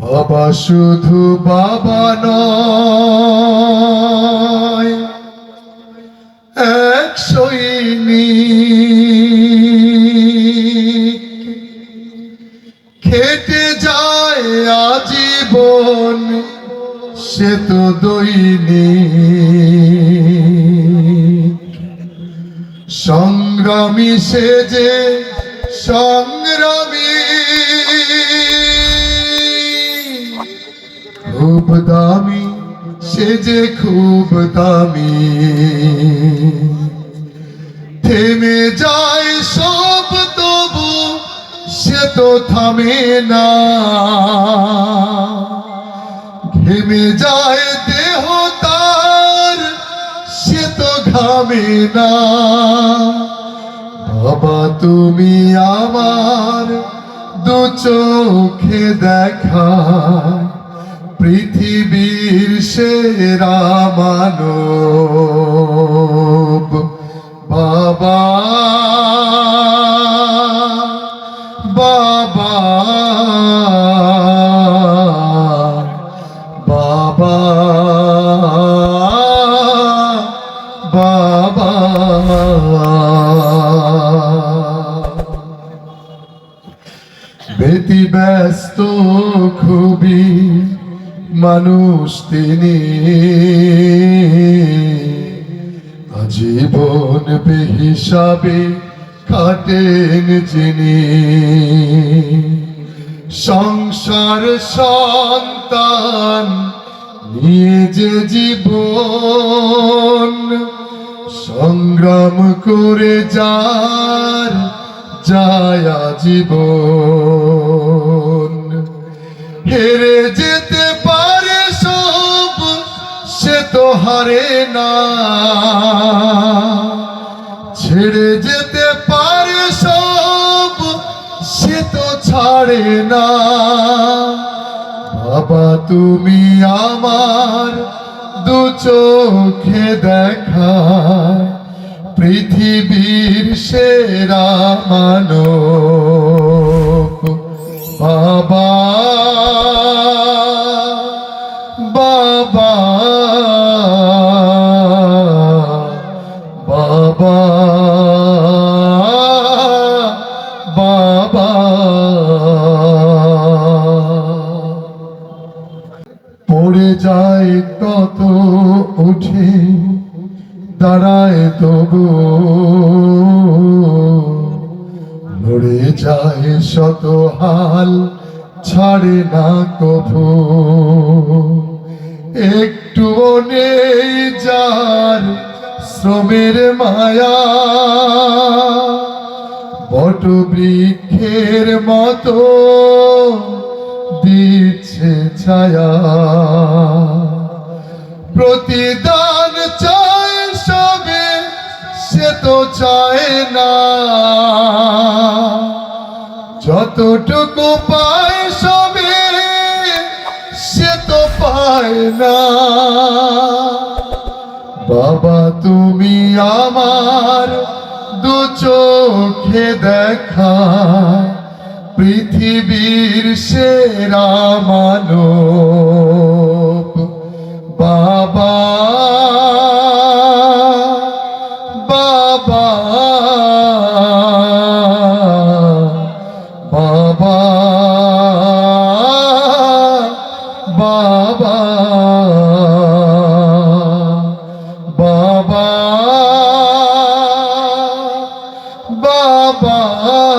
বাবা শুধু বাবা নয়, এক সৈনিক। খেটে যায় আজীবন, সে তো দৈনিক। সংগ্রামী সে যে সংগ্রামী। খুব দামি, সে যে খুব দামি। থেমে যায় সব, তবু সে তো থামে না। ঘেমে যায় দেহ তার, সে তো ঘামে না। বাবা, তুমি আমার দু চোখে দেখা। পৃথিবীর সেরা মানব। বাবা বাবা বাবা বাবা। বেতি ব্যস্ত খুবই মানুষ তিনি। আজীবন বেহিসাবে কাটেন যিনি। সংসার সন্তান নিয়ে যে জীবন সংগ্রাম করে যার যায় জীবন হেরে হারে না। ছেড়ে যেতে পারে সব, সে তো ছাড়ে না। বাবা, তুমি আমার দু চোখে দেখা পৃথিবীর সেরা বাবা বাবা। বাবা পড়ে যায় কত উঠে, দাঁড়ায় তবু। লড়ে যায় শত হাল, ছাড়ে না কভু। একটু নেই যার শ্রমের মায়া, বট বৃক্ষের মতো দিচ্ছে ছায়া। প্রতিদান চায় সবে, সে তো চায় না। যতটুকু পায় সবে, সে তো পায় না। বাবা তুমি আমার দু চোখে দেখা পৃথিবীর সেরা মানব। বাবা বাবা বাবা বাবা। বাবা